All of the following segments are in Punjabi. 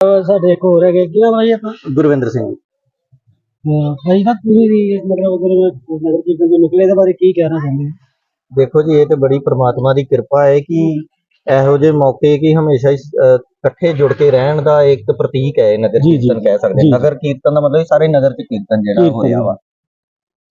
ਅਹ ਸਾਡੇ ਇੱਕ ਹੋਰ ਹੈਗੇ ਕੀ ਨਾਮ ਹੈ ਜੀ ਆਪਣਾ? ਗੁਰਵਿੰਦਰ ਸਿੰਘ। ਅਹ ਭਾਈ ਸਾਹਿਬ ਤੁਸੀਂ ਵੀ ਮਤਲਬ ਉਧਰ ਨਗਰ ਕੀਰਤਨ ਤੋਂ ਨਿਕਲੇ ਦੇ ਬਾਰੇ ਕੀ ਕਹਿਣਾ ਚਾਹੁੰਦੇ ਹੋ? ਦੇਖੋ ਜੀ ਇਹ ਤੇ ਬੜੀ ਪ੍ਰਮਾਤਮਾ ਦੀ ਕਿਰਪਾ ਹੈ ਕਿ ਇਹੋ ਜਿਹੇ ਮੌਕੇ ਕੀ ਹਮੇਸ਼ਾ ਹੀ ਅਹ, ਇਕੱਠੇ ਜੁੜ ਕੇ ਰਹਿਣ ਦਾ ਇੱਕ ਪ੍ਰਤੀਕ ਹੈ ਇਹ ਨਗਰ ਜੀ, ਜੀ, ਕੀਰਤਨ ਕਹਿ ਸਕਦੇ ਜੀ। ਹਾਂ। ਨਗਰ ਕੀਰਤਨ ਦਾ ਮਤਲਬ ਇਹ ਸਾਰੇ ਨਗਰ ਚ ਕੀਰਤਨ ਜਿਹੜਾ ਕੀਰਤਨ, ਹੋਇਆ ਵਾ।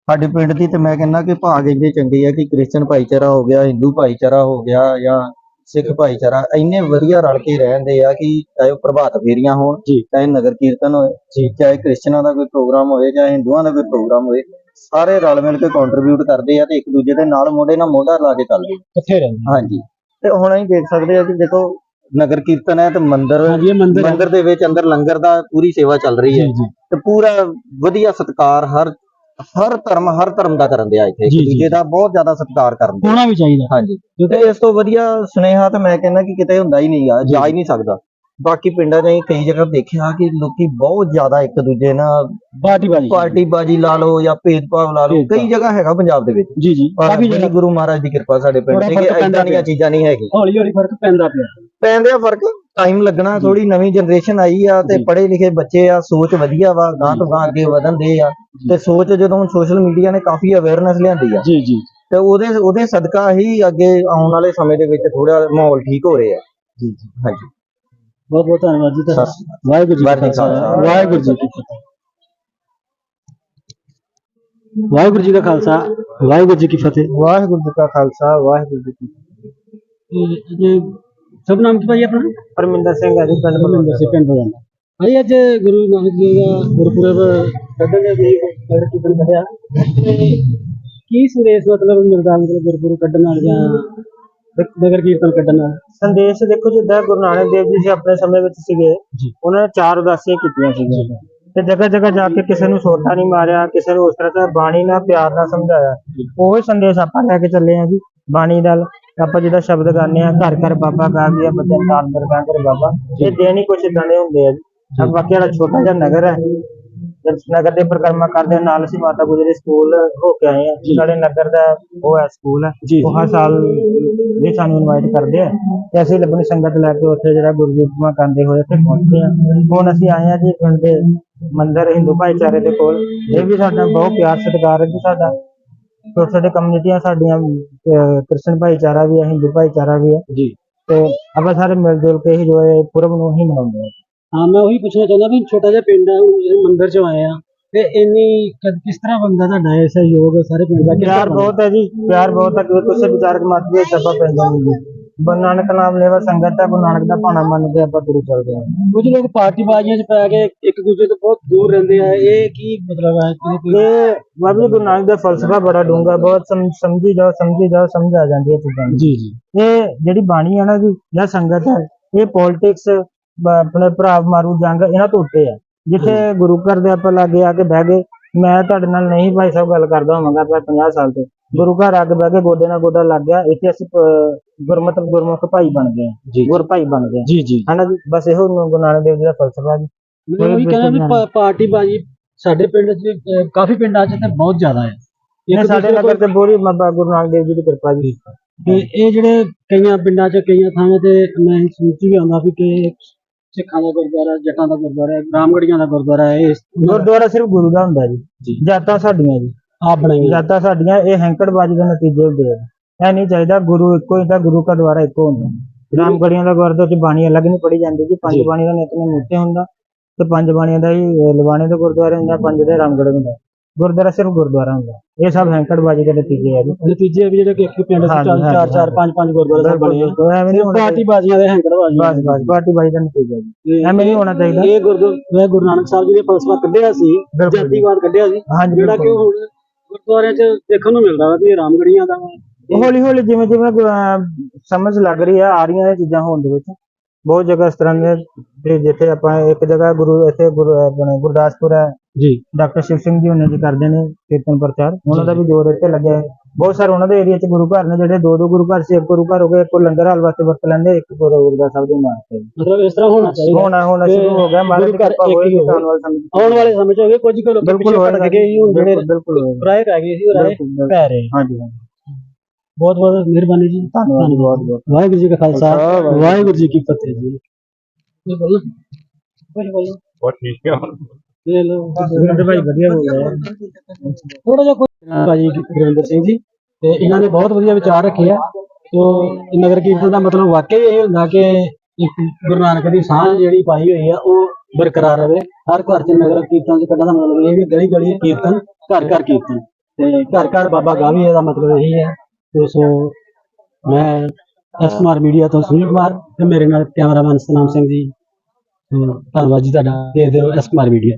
ਸਾਡੇ ਪਿੰਡ ਦੀ ਤੇ ਮੈਂ ਕਹਿੰਦਾ ਕਿ ਭਾਗ ਇੰਨੇ ਚੰਗੇ ਆ ਕਿ ਕ੍ਰਿਸਚਨ ਭਾਈਚਾਰਾ ਹੋ ਗਿਆ ਹਿੰਦੂ ਭਾਈਚਾਰਾ ਹੋ ਗਿਆ ਜਾਂ ਸਿੱਖ ਭਾਈਚਾਰਾ ਇੰਨੇ ਵਧੀਆ ਰਲ ਕੇ ਰਹਿੰਦੇ ਆ ਕਿ ਚਾਹੇ ਉਹ ਪ੍ਰਭਾਤ ਫੇਰੀਆਂ ਹੋਣ। ਚਾਹੇ ਨਗਰ ਕੀਰਤਨ ਹੋਏ। ਚਾਹੇ ਕ੍ਰਿਸਚਨਾਂ ਦਾ ਕੋਈ ਪ੍ਰੋਗਰਾਮ ਹੋਏ ਜਾਂ ਹਿੰਦੂਆਂ ਦਾ ਕੋਈ ਪ੍ਰੋਗਰਾਮ ਹੋਏ ਸਾਰੇ ਰਲ ਮਿਲ ਕੇ ਕੰਟਰੀਬਿਊਟ ਕਰਦੇ ਆ ਤੇ ਇੱਕ ਦੂਜੇ ਦੇ ਨਾਲ ਮੋਢੇ ਨਾਲ ਮੋਢਾ ਲਾ ਕੇ ਚੱਲਦੇ ਕਿੱਥੇ ਰਹਿੰਦੇ ਹਾਂਜੀ। ਤੇ ਹੁਣ ਅਸੀਂ ਦੇਖ ਸਕਦੇ ਆ ਕਿ ਦੇਖੋ ਨਗਰ ਕੀਰਤਨ ਹੈ ਤੇ ਮੰਦਿਰ ਮੰਦਿਰ ਦੇ ਵਿੱਚ ਅੰਦਰ ਲੰਗਰ ਦਾ ਪੂਰੀ ਸੇਵਾ ਚੱਲ ਰਹੀ ਹੈ। ਤੇ ਪੂਰਾ ਵਧੀਆ ਸਤਿਕਾਰ ਹਰ ਹਰ ਧਰਮ ਹਰ ਧਰਮ ਦਾ ਕਰਨ ਦਿਆ ਇੱਥੇ। ਜੀ, ਇੱਕ ਜੀ। ਦੂਜੇ ਦਾ ਬਹੁਤ ਜ਼ਿਆਦਾ ਸਤਿਕਾਰ ਕਰਨ ਦੇ ਹੋਣਾ ਵੀ ਚਾਹੀਦਾ। ਹਾਂਜੀ। ਤੇ ਇਸ ਤੋਂ ਵਧੀਆ ਸੁਨੇਹਾ ਤਾਂ ਮੈਂ ਕਹਿੰਦਾ ਕਿ ਕਿਤੇ ਹੁੰਦਾ ਹੀ ਨਹੀਂ ਆ ਜਾ ਹੀ ਨਹੀਂ ਸਕਦਾ। ਬਾਕੀ ਪਿੰਡਾਂ 'ਚ ਅਸੀਂ ਕਈ ਜਗ੍ਹਾ ਦੇਖਿਆ ਕਿ ਲੋਕੀ ਬਹੁਤ ਜ਼ਿਆਦਾ ਇੱਕ ਦੂਜੇ ਨਾਲ ਪਾਰਟੀ ਬਾਜੀ ਪਾਰਟੀ ਬਾਜੀ ਲਾ ਲਓ ਜਾਂ ਭੇਦਭਾਵ ਲਾ ਲਓ। ਭੇਦਭਾਵ। ਕਈ ਜਗ੍ਹਾ ਹੈਗਾ ਪੰਜਾਬ ਦੇ ਵਿੱਚ। ਜੀ ਜੀ। ਪਰ ਕਾਫੀ ਬੜੀ ਜਗ੍ਹਾ। ਗੁਰੂ ਮਹਾਰਾਜ ਦੀ ਕਿਰਪਾ ਸਾਡੇ ਪਿੰਡ ਥੋੜ੍ਹਾ ਤੇ ਫ਼ਰਕ ਕਿ ਪੈਂਦਾ ਦੀਆਂ ਪਿਆ। ਚੀਜ਼ਾਂ ਨਹੀਂ ਹੈਗੀਆਂ। ਹੌਲੀ ਹੌਲੀ ਫ਼ਰਕ ਪੈਂਦਾ ਪਿਆ। ਪੈਂਦੇ ਆ ਫ਼ਰਕ? ਟਾਈਮ ਲੱਗਣਾ ਥੋੜੀ ਨਵੀਂ ਜਨਰੇਸ਼ਨ ਆਈ ਆ ਤੇ। ਪੜ੍ਹੇ ਲਿਖੇ ਬੱਚੇ ਆ ਸੋਚ ਵਧੀਆ ਵਾ ਗਾਂ ਤੋਂ ਗਾਂ ਅੱਗੇ ਵਧਣ ਦੇ ਆ ਤੇ ਸੋਚ ਜਦੋਂ ਸੋਸ਼ਲ ਮੀਡੀਆ ਨੇ ਕਾਫੀ ਅਵੇਅਰਨੈਸ ਲਿਆਂਦੀ ਆ। ਜੀ ਜੀ। ਤੇ ਉਹਦੇ ਉਹਦੇ ਸਦਕਾ ਹੀ ਅੱਗੇ ਆਉਣ ਵਾਲੇ ਸਮੇਂ ਦੇ ਵਿੱਚ ਥੋੜਾ ਮਾਹੌਲ ਠੀਕ ਹੋ ਰਿਹਾ। ਜੀ ਜੀ। ਹਾਂਜੀ। ਬਹੁਤ ਬਹੁਤ ਧੰਨਵਾਦ ਜੀ ਤੁਹਾਡਾ। ਵਾਹਿਗੁਰੂ ਜੀ ਵਾਹਿਗੁਰੂ ਜੀ ਕਾ ਖਾਲਸਾ। ਖਾਲਸਾ। ਵਾਹਿਗੁਰੂ ਜੀ ਕੀ ਫਤਿਹ। ਵਾਹਿਗੁਰੂ ਜੀ ਦਾ ਖਾਲਸਾ। ਵਾਹਿਗੁਰੂ ਜੀ ਕੀ ਫਤਿਹ। ਵਾਹਿਗੁਰੂ ਜੀ ਕਾ ਖਾਲਸਾ ਵਾਹਿਗੁਰੂ ਜੀ ਕੀ ਜੀ ਸਭ ਨਾਮ ਕੀ ਭਾਈ ਆਪਣਾ? ਪਰਮਿੰਦਰ ਸਿੰਘ ਹੈ ਜੀ ਪਿੰਡ ਬਲਵਿੰਦਰ ਸਿੰਘ ਪਿੰਡ ਬਲਵੰਡ ਭਾਈ ਅੱਜ ਗੁਰੂ ਨਾਨਕ ਦੇਵ ਦਾ ਗੁਰਪੁਰਬ ਕੱਢਣ ਦੇ ਲਈ ਕੀਰਤਨ ਕੱਢਿਆ। ਤੇ ਕੀ ਸੰਦੇਸ਼ ਮਤਲਬ ਮਿਲਦਾ ਮਤਲਬ ਗੁਰਪੁਰਬ ਕੱਢਣ ਨਾਲ ਜਾਂ ਨਗਰ ਕੀਰਤਨ ਕੱਢਣ ਨਾਲ? ਸੰਦੇਸ਼ ਦੇਖੋ ਜਿੱਦਾਂ ਗੁਰੂ ਨਾਨਕ ਦੇਵ ਜੀ ਸੀ ਆਪਣੇ ਸਮੇਂ ਵਿੱਚ ਸੀਗੇ ਜੀ। ਉਹਨਾਂ ਨੇ ਚਾਰ ਉਦਾਸੀਆਂ ਕੀਤੀਆਂ ਸੀਗੀਆਂ। ਤੇ ਜਗ੍ਹਾ ਜਗ੍ਹਾ ਜਾ ਕੇ ਕਿਸੇ ਨੂੰ ਸੋਟਾ ਨਹੀਂ ਮਾਰਿਆ ਕਿਸੇ ਨੂੰ ਉਸ ਤਰ੍ਹਾਂ ਦਾ ਬਾਣੀ ਨਾਲ ਪਿਆਰ ਨਾਲ ਸਮਝਾਇਆ। ਉਹੀ ਸੰਦੇਸ਼ ਆਪਾਂ ਲੈ ਕੇ ਚੱਲੇ ਆ ਜੀ ਬਾਣੀ ਨਾਲ। ਆਪਾਂ ਜਿਹਦਾ ਸ਼ਬਦ ਗਾਉਂਦੇ ਆ ਘਰ ਘਰ ਬਾਬਾ ਗਾ ਗਿਆ ਬੱਚੇ ਤਾਲ ਮਰਗਾ ਕਰ ਬਾਬਾ। ਇਹ ਦੇਣ ਹੀ ਕੁਛ ਇਦਾਂ ਦੇ ਹੁੰਦੇ ਆ ਜੀ। ਆ ਬਾਕੀ ਵਾਲਾ ਛੋਟਾ ਜਿਹਾ ਨਗਰ ਹੈ। ਜਦ ਨਗਰ ਦੇ ਪਰਿਕਰਮਾ ਕਰਦੇ ਨਾਲ ਅਸੀਂ ਮਾਤਾ ਗੁਜਰੀ ਸਕੂਲ ਹੋ ਕੇ ਆਏ ਆ ਸਾਡੇ ਨਗਰ ਦਾ ਉਹ ਹੈ ਸਕੂਲ ਹੈ। ਉਹ ਹਰ ਸਾਲ ਵੀ ਸਾਨੂੰ ਇਨਵਾਈਟ ਕਰਦੇ ਆ। ਤੇ ਅਸੀਂ ਲੱਭਣੀ ਸੰਗਤ ਲੈ ਕੇ ਉੱਥੇ ਜਿਹੜਾ ਗੁਰਜੀਤਮਾ ਕਰਦੇ ਹੋਏ ਉੱਥੇ ਪਹੁੰਚਦੇ ਆ ਹੁਣ ਅਸੀਂ ਆਏ ਆ ਜੀ ਪਿੰਡ ਦੇ ਮੰਦਿਰ ਹਿੰਦੂ ਭਾਈਚਾਰੇ ਦੇ ਕੋਲ। ਇਹ ਵੀ ਸਾਡਾ ਬਹੁਤ ਪਿਆਰ ਸਤਿਕਾਰ ਹੈ ਜੀ ਸਾਡਾ। ਛੋਟੇ ਛੋਟੇ ਕਮਿਊਨਿਟੀਆਂ ਸਾਡੀਆਂ ਅਹ ਕ੍ਰਿਸਚਨ ਭਾਈਚਾਰਾ ਵੀ ਹੈ ਹਿੰਦੂ ਭਾਈਚਾਰਾ ਵੀ ਹੈ। ਜੀ। ਤੇ ਆਪਾਂ ਸਾਰੇ ਮਿਲ ਜੁਲ ਕੇ ਹੀ ਜੋ ਇਹ ਪੁਰਬ ਨੂੰ ਹੀ ਮਨਾਉਂਦੇ ਆ ਹਾਂ ਮੈਂ ਉਹੀ ਪੁੱਛਣਾ ਚਾਹੁੰਦਾ ਵੀ ਛੋਟਾ ਜਿਹਾ ਪਿੰਡ ਹੈ ਤੁਸੀਂ ਮੰਦਿਰ ਚ ਆਏ ਆ ਤੇ ਇੰਨੀ ਕ- ਕਿਸ ਤਰ੍ਹਾਂ ਬੰਦਾ ਤੁਹਾਡਾ ਇਹ ਸਹਿਯੋਗ ਸਾਰੇ ਪਿੰਡ ਦਾ? ਕਿਸ ਤਰ੍ਹਾਂ ਪਿਆਰ ਬਹੁਤ ਹੈ ਜੀ ਪਿਆਰ ਬਹੁਤ ਹੈ ਕਿ ਕਿਸੇ ਵਿਚਾਰਕ ਮਤ ਦੇ ਸਭਾ ਪੈਂਦਾ ਨਹੀਂ ਜੀ। ਗੁਰੂ ਨਾਨਕ ਨਾਮ ਲੈਵਾ ਸੰਗਤ ਹੈ ਗੁਰੂ ਨਾਨਕ ਦਾ ਭਾਣਾ ਮੰਨ ਕੇ ਆਪਾਂ ਤੁਰ ਚੱਲਦੇ ਹਾਂ। ਕੁਝ ਲੋਕ ਪਾਰਟੀ ਬਾਜ਼ੀਆਂ 'ਚ ਪੈ ਕੇ ਇੱਕ ਦੂਜੇ ਤੋਂ ਬਹੁਤ ਦੂਰ ਰਹਿੰਦੇ ਆ। ਇਹ ਕੀ ਮਤਲਬ ਹੈ? ਕਿ ਇਹ ਜੀ ਗੁਰੂ ਨਾਨਕ ਦਾ ਫਲਸਫਾ ਬੜਾ ਡੂੰਘਾ ਬਹੁਤ ਸਮ- ਸਮਝੀ ਜਾਓ ਸਮਝੀ ਜਾਓ ਸਮਝ ਆ ਜਾਂਦੀ ਹੈ ਚੀਜ਼ਾਂ ਦੀ। ਜੀ ਜੀ। ਇਹ ਜਿਹੜੀ ਬਾਣੀ ਹੈ ਨਾ ਜੀ ਜਾਂ ਸੰਗਤ ਹੈ ਇਹ ਪੋਲਿਟਿਕਸ ਆਪਣੇ ਭਰਾ ਮਾਰੂ ਜੰਗ ਇਹਨਾਂ ਤੋਂ ਉੱਤੇ ਹੈ। ਜਿੱਥੇ ਗੁਰੂ ਘਰ ਦੇ ਆਪਾਂ ਲਾਗੇ ਆ ਕੇ ਬਹਿ ਗਏ ਮੈਂ ਤੁਹਾਡੇ ਨਾਲ ਨਹੀਂ ਭਾਈ ਸਾਹਿਬ ਗੱਲ ਕਰਦਾ ਹੋਵਾਂਗਾ ਪਰ 50 ਸਾਲ ਤੋਂ। ਗੁਰੂ ਘਰ ਆ ਕੇ ਬਹਿ ਕੇ ਗੋਡੇ ਨਾਲ ਗੋਡਾ ਲੱਗ ਗਿਆ ਇੱਥੇ ਅਸੀਂ ਗੁਰਮਤਿ ਗੁਰਮੁਖ ਭਾਈ ਬਣ ਗਏ ਗੁਰ ਭਾਈ ਬਣ ਗਏ। ਜੀ ਜੀ। ਹਨਾ ਜੀ? ਬਸ ਇਹੋ ਗੁਰੂ ਨਾਨਕ ਦੇਵ ਜੀ ਦਾ ਫਲਸਫਾ ਜੀ। ਮੈਂ ਕਹਿੰਦਾ ਵੀ ਪਾਰਟੀ ਬਾਜੀ ਸਾਡੇ ਪਿੰਡ 'ਚ ਕਾਫੀ ਪਿੰਡਾਂ 'ਚ ਤੇ ਬਹੁਤ ਜ਼ਿਆਦਾ ਹੈ ਇਹ ਸਾਡੇ ਨਗਰ ਤੇ ਬੋਰੀ ਬਾਬਾ ਗੁਰੂ ਨਾਨਕ ਦੇਵ ਜੀ ਦੀ ਕਿਰਪਾ ਜੀ। ਤੇ ਇਹ ਜਿਹੜੇ ਕਈਆਂ ਪਿੰਡਾਂ 'ਚ ਕਈਆਂ ਥਾਵਾਂ ਤੇ ਮੈਂ ਸੂਚੀ ਵੀ ਆਉਂਦਾ ਵੀ ਕਿ ਸਿੱਖਾਂ ਦਾ ਗੁਰਦੁਆਰਾ ਜੱਟਾਂ ਦਾ ਗੁਰਦੁਆਰਾ ਹੈ ਰਾਮਗੜੀਆਂ ਦਾ ਗੁਰਦੁਆਰਾ ਹੈ ਇਹ ਗੁਰਦੁਆਰਾ ਸਿਰਫ ਗੁਰੂ ਦਾ ਹੁੰਦਾ ਜੀ। ਜੀ। ਜਾਤਾਂ ਸਾਡੀਆਂ ਜੀ। ਆਪ ਬਣਾਈਆਂ। ਜਾਤਾਂ ਸਾਡੀਆਂ ਇਹ ਹੈਂਕੜਬਾਜ਼ੀ ਦੇ ਨਤੀਜੇ ਹੁੰਦੇ ਆ ਇਹ ਨਹੀਂ ਚਾਹੀਦਾ ਗੁਰੂ ਇੱਕੋ ਹੀ ਤਾਂ ਗੁਰੂ ਦਾ ਦੁਆਰਾ ਇੱਕੋ ਹੁੰਦਾ। ਰਾਮਗੜੀਆਂ ਦਾ ਗੁਰਦੁਆਰਾ ਚ ਬਾਣੀ ਅਲੱਗ ਨਹੀਂ ਪੜੀ ਜਾਂਦੀ ਜੀ ਪੰਜ। ਬਾਣੀ ਦਾ ਨਿਤਨੇਮ ਉੱਤੇ ਹੁੰਦਾ ਤੇ ਪੰਜ ਬਾਣੀਆਂ ਦਾ ਹੀ ਲਵਾਣੇ ਦਾ ਗੁਰਦੁਆਰਾ ਹੁੰਦਾ ਪੰਜ ਦੇ ਰਾਮਗੜ ਹੁੰਦਾ। ਗੁਰਦੁਆਰਾ ਸਿਰਫ ਗੁਰਦੁਆਰਾ ਹੁੰਦਾ। ਇਹ ਸਭ ਹੈਂਕੜਬਾਜ਼ੀ ਦੇ ਨਤੀਜੇ ਆ ਜੀ। ਨਤੀਜੇ ਵੀ ਜਿਹੜੇ ਕਿ ਇੱਕ ਪਿੰਡ 'ਚ ਚਾਰ ਚਾਰ ਪੰਜ ਪੰਜ ਗੁਰਦੁਆਰਾ ਸਾਹਿਬ ਬਣੇ ਆ। ਪਾਰਟੀ ਬਾਜ਼ੀਆਂ ਦੇ ਹੈਂਕੜ ਬਸ ਬਸ ਪਾਰਟੀ ਬਾਜੀ ਦਾ ਨਤੀਜਾ ਜੀ। ਐਵੇਂ ਨਹੀਂ ਹੋਣਾ ਚਾਹੀਦਾ। ਇਹ ਗੁਰਦੁਆਰਾ ਗੁਰੂ ਨਾਨਕ ਸਾਹਿਬ ਜੀ ਨੇ ਫਲਸਫਾ ਕੱਢਿਆ ਸੀ। ਜਾਤੀਵਾਦ ਕੱਢਿਆ ਸੀ। ਜਿਹੜਾ ਕਿ। ਹੁਣ ਗੁਰਦੁਆਰਿਆਂ 'ਚ ਦੇਖਣ ਨੂੰ ਮਿਲਦਾ ਵਾ ਇਹ ਰਾਮਗੜੀਆਂ ਦਾ। ਹੌਲੀ ਹੌਲੀ ਜਿਵੇਂ ਜਿਵੇਂ ਅਹ, ਸਮਝ ਲੱਗ ਰਹੀ ਆ ਆ ਰਹੀਆਂ ਇਹ ਚੀਜ਼ਾਂ ਹੋਣ ਦੇ ਵਿੱਚ। ਬਹੁਤ ਜਗ੍ਹਾ ਇਸ ਤਰ੍ਹਾਂ ਦੀਆਂ ਤੇ ਜਿੱਥੇ ਆਪਾਂ ਇੱਕ ਜਗ੍ਹਾ ਗੁਰੂ ਇੱਥੇ ਗੁਰੂ ਆਪਣੇ ਗੁਰਦਾਸਪੁਰ ਹੈ। ਜੀ। ਡਾਕਟਰ ਸ਼ਿਵ ਸਿੰਘ ਜੀ ਉਹਨਾਂ ਜੀ ਕਰਦੇ ਨੇ ਕੀਰਤਨ ਪ੍ਰਚਾਰ। ਉਹਨਾਂ ਦਾ ਵੀ ਜ਼ੋਰ ਇੱਥੇ ਲੱਗਿਆ ਹੈ। ਬਹੁਤ ਸਾਰੇ ਉਹਨਾਂ ਦੇ ਏਰੀਆ 'ਚ ਗੁਰੂ ਘਰ ਨੇ ਜਿਹੜੇ ਦੋ ਦੋ ਗੁਰੂ ਘਰ ਸੀ ਇੱਕ ਗੁਰੂ ਘਰ ਹੋ ਗਿਆ ਇੱਕ ਉਹ ਲੰਗਰ ਹਾਲ ਵਾਸਤੇ ਵਰਤ ਲੈਂਦੇ ਇੱਕ ਗੁਰੂ ਗੁਰਦਾਸ ਸਾਹਿਬ ਦੀ ਇਮਾਰਤ ਹੈ। ਮਤਲਬ ਇਸ ਤਰ੍ਹਾਂ ਹੋਣਾ ਚਾਹੀਦਾ। ਹੁਣ ਹੁਣ ਸ਼ੁਰੂ ਹੋ ਗਿਆ। ਮਹਾਰਾਜ ਦੀ ਗੁਰੂ ਘਰ ਕਿਰਪਾ ਇੱਕ ਹੋਈ ਹੀ ਹੋਵੇ। ਆਉਣ ਵਾਲੇ ਸਮੇਂ 'ਚ। ਆਉਣ ਵਾਲੇ ਸਮੇਂ 'ਚ ਹੋ ਗਏ ਕੁਝ ਕੁ ਲੋਕ ਬਿਲਕੁਲ ਪਿੱਛੇ ਹੋਏਗਾ ਭਟਕ ਗਏ ਸੀ ਹੁਣ ਜਿਹੜੇ ਬਿਲਕੁਲ ਬਿਲਕੁਲ ਹੋਏਗਾ। ਰਾਏ ਰਹਿ ਗਏ ਸੀ ਉਹ ਰਾਏ ਬਿਲਕੁਲ, ਬਿਲਕੁਲ। ਪੈ ਰਹੇ। ਹਾਂਜੀ ਹਾਂਜੀ। ਬਹੁਤ ਬਹੁਤ ਮਿਹਰਬਾਨੀ ਜੀ। ਧੰਨਵਾਦ। ਬਹੁਤ ਬਹੁਤ। ਵਾਹਿਗੁਰੂ ਜੀ ਕਾ ਖਾਲਸਾ। ਵਾਹਿਗੁਰੂ। ਜੀ ਕੀ ਫਤਿਹ ਜੀ। ਇਹ ਬੋਲੋ। ਕੁਝ ਬੋਲੋ। ਬਹੁਤ ਠੀਕ ਹੈ। ਦੇ ਲੋ ਗੁਰਿੰਦਰ ਭਾਈ ਵਧੀਆ ਬੋਲ ਰਹੇ ਆ ਥੋੜਾ ਜਿਹਾ ਕੁਝ ਭਾਜੀ ਗੁਰਵਿੰਦਰ ਸਿੰਘ ਜੀ ਤੇ ਇਹਨਾਂ ਨੇ ਬਹੁਤ ਵਧੀਆ ਵਿਚਾਰ ਰੱਖੇ ਆ। ਤੋ ਨਗਰ ਕੀਰਤਨ ਦਾ ਮਤਲਬ ਵਾਕਈ ਇਹ ਹੁੰਦਾ ਕਿ ਇੱਕ ਗੁਰੂ ਨਾਨਕ ਦੀ ਸਾਂਝ ਜਿਹੜੀ ਪਾਈ ਹੋਈ ਆ ਉਹ ਬਰਕਰਾਰ ਰਵੇ। ਹਰ ਘਰ ਚ ਨਗਰ ਕੀਰਤਨ ਚ ਕੱਢਣ ਦਾ ਮਤਲਬ ਇਹ ਵੀ ਗਲੀ ਗਲੀ ਕੀਰਤਨ ਘਰ ਘਰ ਕੀਰਤਨ। ਤੇ ਘਰ ਘਰ ਬਾਬਾ ਗਾਵੀ ਇਹਦਾ ਮਤਲਬ ਇਹੀ ਹੈ ਤੇ ਸੋ ਮੈਂ ਐਸ ਕੁਮਾਰ ਮੀਡੀਆ ਤੋਂ ਸੁਨੀਲ ਕੁਮਾਰ ਤੇ ਮੇਰੇ ਨਾਲ ਕੈਮਰਾਮੈਨ ਸਤਨਾਮ ਸਿੰਘ ਜੀ ਧੰਨਵਾਦ ਜੀ ਤੁਹਾਡਾ। ਦੇਖਦੇ ਰਹੋ ਐਸ ਕੁਮਾਰ ਮੀਡੀਆ।